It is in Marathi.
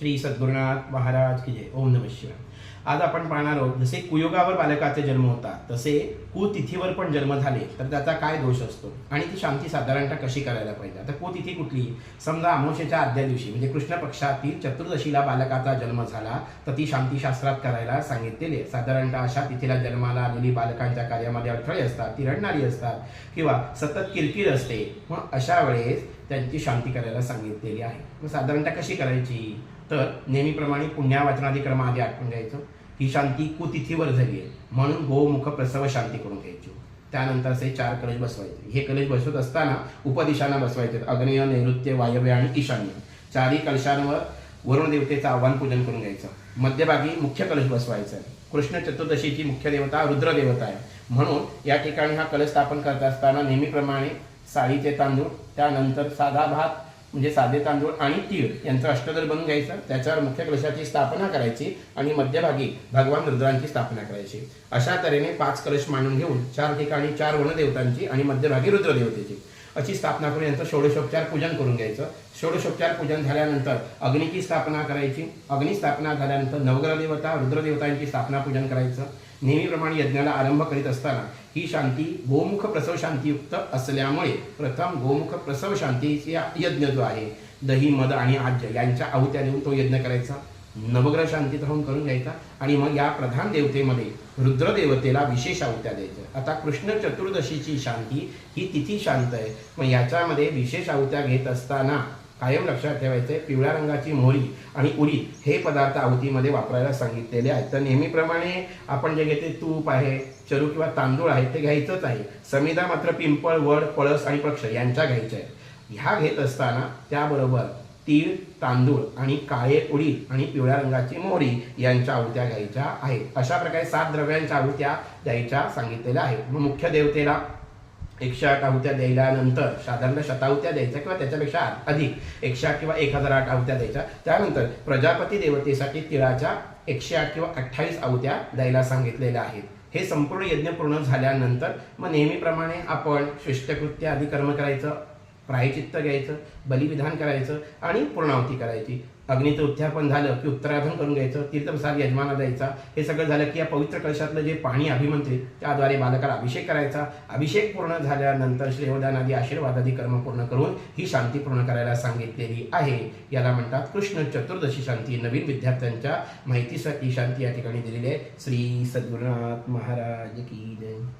श्री सद्गुरुनाथ महाराज की जय. ओम नम शिवाय. आज आपण पाहणार आहोत जसे कुयोगावर बालकाचे जन्म होतात तसे कुतिथीवर पण जन्म झाले तर त्याचा काय दोष असतो? आणि ती शांती साधारणतः कशी करायला पाहिजे? आता कुतिथी कुठली? समजा अमावशेच्या आदल्या दिवशी म्हणजे कृष्ण पक्षातील चतुर्दशीला बालकाचा जन्म झाला तर ती शांती शास्त्रात करायला सांगितलेली आहे. साधारणतः अशा तिथीला जन्माला आलेली बालकांच्या कार्यामध्ये अडथळे असतात ती रडणारी असतात किंवा सतत किरकिर असते. मग अशा वेळेस त्यांची शांती करायला सांगितलेली आहे. मग साधारणतः कशी करायची? तर नेहमीप्रमाणे पुण्या वाचनाधिक्रम आधी आठवून घ्यायचं. ही शांती कुतिथीवर झाली आहे. म्हणून गोमुख प्रसव शांती करून घ्यायची. त्यानंतर असे चार कलश बसवायचे. हे कलश बसवत असताना उपदिशांना बसवायचे. अग्नेय नैऋत्य वायव्य आणि ईशान्य. चारही कलशांवर वरुण देवतेचं आव्हान पूजन करून घ्यायचं. मध्यभागी मुख्य कलश बसवायचा. आहे कृष्ण चतुर्दशीची मुख्य देवता रुद्रदेवता आहे. म्हणून या ठिकाणी हा कलश स्थापन करत असताना नेहमीप्रमाणे साळीचे तांदूळ त्यानंतर साधा भात म्हणजे साधे तांदूळ आणि तीळ यांचं अष्टदल बनून घ्यायचं. त्याच्यावर मुख्य कलशाची स्थापना करायची आणि मध्यभागी भगवान रुद्रांची स्थापना करायची. अशा तऱ्हेने पाच कलश मांडून घेऊन चार ठिकाणी चार वनदेवतांची आणि मध्यभागी रुद्रदेवतेची अशी स्थापना करून यांचं षोडशोपचार पूजन करून घ्यायचं. षोडशोपचार पूजन झाल्यानंतर अग्नीची स्थापना करायची. अग्नी स्थापना झाल्यानंतर नवग्रह देवता रुद्रदेवतांची स्थापना पूजन करायचं. नेहमीप्रमाणे यज्ञाला आरंभ करीत असताना ही शांती गोमुख प्रसव शांतीयुक्त असल्यामुळे प्रथम गोमुख प्रसव शांतीचा यज्ञ जो आहे दही मध आणि आज्य यांच्या आहुत्या देऊन तो यज्ञ करायचा. नवग्रह शांतीत राहून करून घ्यायचा आणि मग या प्रधान देवतेमध्ये रुद्रदेवतेला विशेष आहुत्या द्यायच्या. आता कृष्ण चतुर्दशीची शांती ही तिथी शांत आहे. मग याच्यामध्ये विशेष आहुत्या घेत असताना कायम लक्षात ठेवायचं आहे पिवळ्या रंगाची मोहरी आणि उडीद हे पदार्थ आवतीमध्ये वापरायला सांगितलेले आहेत. तर नेहमीप्रमाणे आपण जे घेते तूप आहे चरू किंवा तांदूळ आहे ते घ्यायचंच आहे. समिधा मात्र पिंपळ वड पळस आणि पक्ष यांच्या घ्यायच्या आहेत. ह्या घेत असताना त्याबरोबर तीळ तांदूळ आणि काळे उडीद आणि पिवळ्या रंगाची मोहरी यांच्या आवत्या घ्यायच्या आहेत. अशा प्रकारे सात द्रव्यांच्या आवृत्या द्यायच्या सांगितलेल्या आहेत. मग मुख्य देवतेला एकशे आठ आहुत्या द्यायल्यानंतर साधारण शताहुत्या द्यायच्या किंवा त्याच्यापेक्षा अधिक एकशे आठ किंवा एक हजार आठ आहुत्या द्यायच्या. त्यानंतर प्रजापती देवतेसाठी तिळाच्या एकशे आठ किंवा अठ्ठावीस आहुत्या द्यायला सांगितलेल्या आहेत. हे संपूर्ण यज्ञ पूर्ण झाल्यानंतर मग नेहमीप्रमाणे आपण शिष्टकृत्य आधी कर्म करायचं? प्रायचित्त घ्यायचं बलिविधान करायचं आणि पूर्णावती करायची. अग्नीचं उत्थापन झालं की उत्तराधन करून घ्यायचं तीर्थप्रसाद यजमाना द्यायचा. हे सगळं झालं की या पवित्र कलशातलं जे पाणी अभिमंत्रित त्याद्वारे बालकाला अभिषेक करायचा. अभिषेक पूर्ण झाल्यानंतर श्रेयोदान आदी आशीर्वाद आदी कर्म पूर्ण करून ही शांती पूर्ण करायला सांगितलेली आहे. याला म्हणतात कृष्ण चतुर्दशी शांती. नवीन विद्यार्थ्यांच्या माहितीसाठी शांती या ठिकाणी दिलेली आहे. श्री सद्गुरुनाथ महाराज की जय.